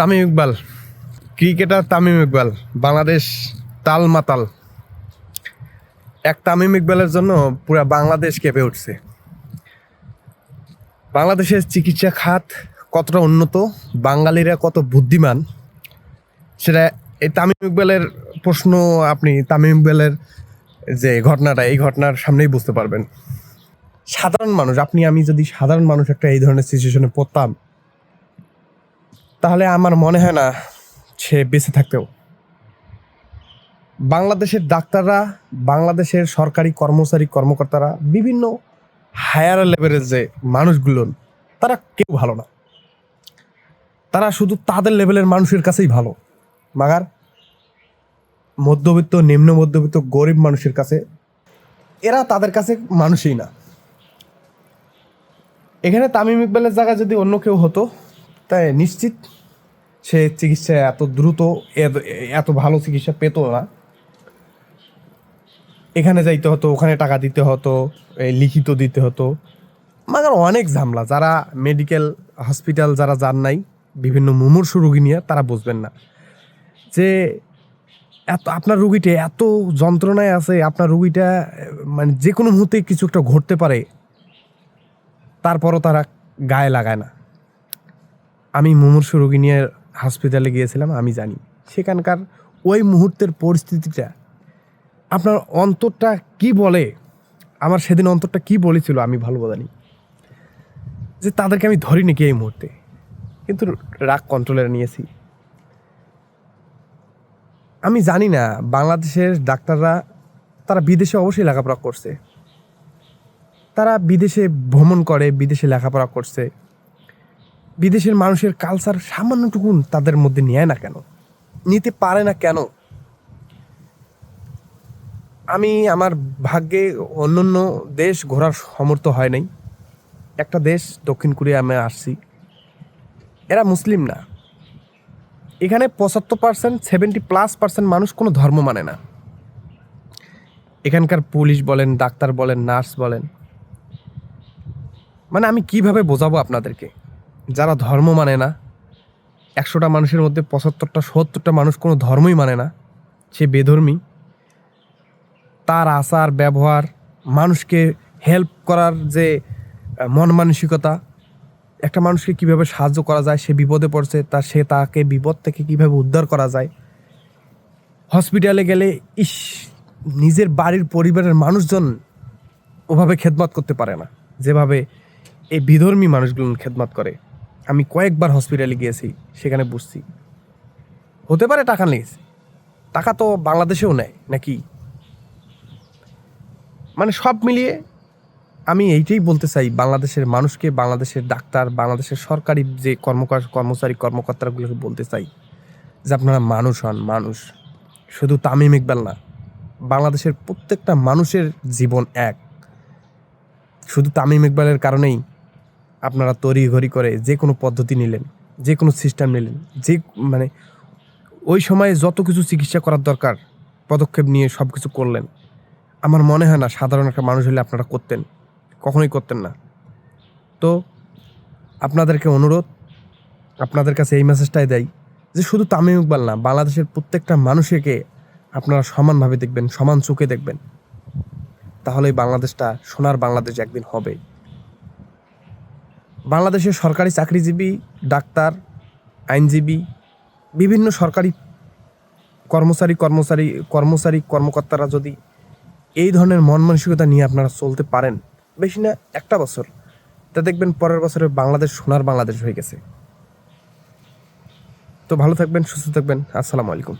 Tamim Iqbal, cricketer Tamim Iqbal, Bangladesh তাল মাতাল। এক তামিম ইকবালের জন্য পুরা বাংলাদেশ কেঁপে উঠছে। বাংলাদেশের চিকিৎসা খাত কতটা উন্নত, বাঙালিরা কত বুদ্ধিমান, সেটা এই তামিম ইকবালের প্রশ্ন আপনি তামিম ইকবালের যে ঘটনাটা, এই ঘটনার সামনেই বুঝতে পারবেন। সাধারণ মানুষ, আপনি, আমি যদি সাধারণ মানুষ একটা এই ধরনের সিচুয়েশনে পড়তাম তাহলে আমার মনে হয় না সে বেঁচে থাকতেও। বাংলাদেশের ডাক্তাররা, বাংলাদেশের সরকারি কর্মচারী কর্মকর্তারা, বিভিন্ন হায়ার লেভেলের যে মানুষগুলো, তারা কেউ ভালো না। তারা শুধু তাদের লেভেলের মানুষের কাছেই ভালো। মাগার, মধ্যবিত্ত, নিম্ন মধ্যবিত্ত, গরিব মানুষের কাছে, এরা তাদের কাছে মানুষই না। এখানে তামিম ইকবালের জায়গায় যদি অন্য কেউ হতো তাই নিশ্চিত সে চিকিৎসা এত দ্রুত, এত- ভালো চিকিৎসা পেত না। এখানে যাইতে হতো, ওখানে টাকা দিতে হতো লিখিত দিতে হতো। মাগার অনেক ঝামেলা, যারা মেডিকেল হসপিটাল যারা যান নাই, বিভিন্ন মুমূর্ষু রুগী নিয়ে, তারা বুঝবেন না। যে এত, আপনার রুগীটা এত যন্ত্রণায় আছে, আপনার রুগীটা মানে যে কোনো মুহূর্তে কিছু একটা ঘটতে পারে, তারপরও তারা গায়ে লাগায় না। আমি মুমূর্ষু রোগী নিয়ে হসপিটালে গিয়েছিলাম, আমি জানি। সেখানকার ওই মুহূর্তের পরিস্থিতিটা, আপনার অন্তরটা কি বলে? আমার সেদিন অন্তরটা কি বলেছিল আমি ভালো জানি। যে তাদেরকে আমি ধরি নাকি এই মুহূর্তে? কিন্তু রাগ কন্ট্রোলে নিয়েছি। আমি জানি না, বাংলাদেশের ডাক্তাররা, তারা বিদেশে অবশ্যই লেখাপড়া করছে। তারা বিদেশে ভ্রমণ করে, বিদেশে লেখাপড়া করছে। বিদেশের মানুষের কালচার সামান্যটুকুন তাদের মধ্যে নেয় না কেন? নিতে পারে না কেন? আমি আমার ভাগ্যে অন্য অন্য দেশ ঘোরার সমর্থ হয় নাই। একটা দেশ, দক্ষিণ কোরিয়া আমি আসছি। এরা মুসলিম না। এখানে পঁচাত্তর পার্সেন্ট সেভেন্টি প্লাস পার্সেন্ট মানুষ কোনো ধর্ম মানে না। এখানকার পুলিশ বলেন, ডাক্তার বলেন, নার্স বলেন। মানে আমি কীভাবে বোঝাবো আপনাদেরকে? যারা ধর্ম মানে না, একশোটা মানুষের মধ্যে পঁচাত্তরটা, সত্তরটা মানুষ কোনো ধর্মই মানে না, সে বেধর্মী। তার আচার, ব্যবহার, মানুষকে হেল্প করার যে মন মানসিকতা, একটা মানুষকে কীভাবে সাহায্য করা যায়, সে বিপদে পড়ছে, তা সে তাকে বিপদ থেকে কীভাবে উদ্ধার করা যায়। হসপিটালে গেলে, ইস, নিজের বাড়ির পরিবারের মানুষজন ওভাবে খেদমত করতে পারে না, যেভাবে এই বিধর্মী মানুষগুলো খেদমত করে। আমি কয়েকবার হসপিটালে গিয়েছি, সেখানে বুঝছি। হতে পারে টাকা নেই। টাকা তো বাংলাদেশেও নেয়, নাকি? মানে সব মিলিয়ে আমি এইটাই বলতে চাই, বাংলাদেশের মানুষকে, বাংলাদেশের ডাক্তার, বাংলাদেশের সরকারি যে কর্মকার, কর্মচারী, কর্মকর্তাগুলোকে বলতে চাই, যে আপনারা মানুষ হন, মানুষ। শুধু তামিম ইকবাল না, বাংলাদেশের প্রত্যেকটা মানুষের জীবন এক। শুধু তামিম ইকবালের কারণেই আপনারা তড়ি ঘড়ি করে যে কোনো পদ্ধতি নিলেন, যে কোনো সিস্টেম নিলেন, যে মানে ওই সময়ে যত কিছু চিকিৎসা করার দরকার, পদক্ষেপ নিয়ে সব কিছু করলেন, আমার মনে হয় না সাধারণ একটা মানুষ হলে আপনারা করতেন, কখনোই করতেন না। তো আপনাদেরকে অনুরোধ, আপনাদের কাছে এই মেসেজটাই দেয় যে শুধু তামিম ইকবাল না, বাংলাদেশের প্রত্যেকটা মানুষকে আপনারা সমানভাবে দেখবেন, সমান চোখে দেখবেন। তাহলে বাংলাদেশটা সোনার বাংলাদেশ একদিন হবে। বাংলাদেশের সরকারি চাকরিজীবী, ডাক্তার, আইনজীবী, বিভিন্ন সরকারি কর্মচারী কর্মচারী কর্মচারী, কর্মকর্তারা যদি এই ধরনের মন মানসিকতা নিয়ে আপনারা চলতে পারেন, বেশি না একটা বছর, তা দেখবেন পরের বছরে বাংলাদেশ সোনার বাংলাদেশ হয়ে গেছে। তো ভালো থাকবেন, সুস্থ থাকবেন, আসসালামু আলাইকুম।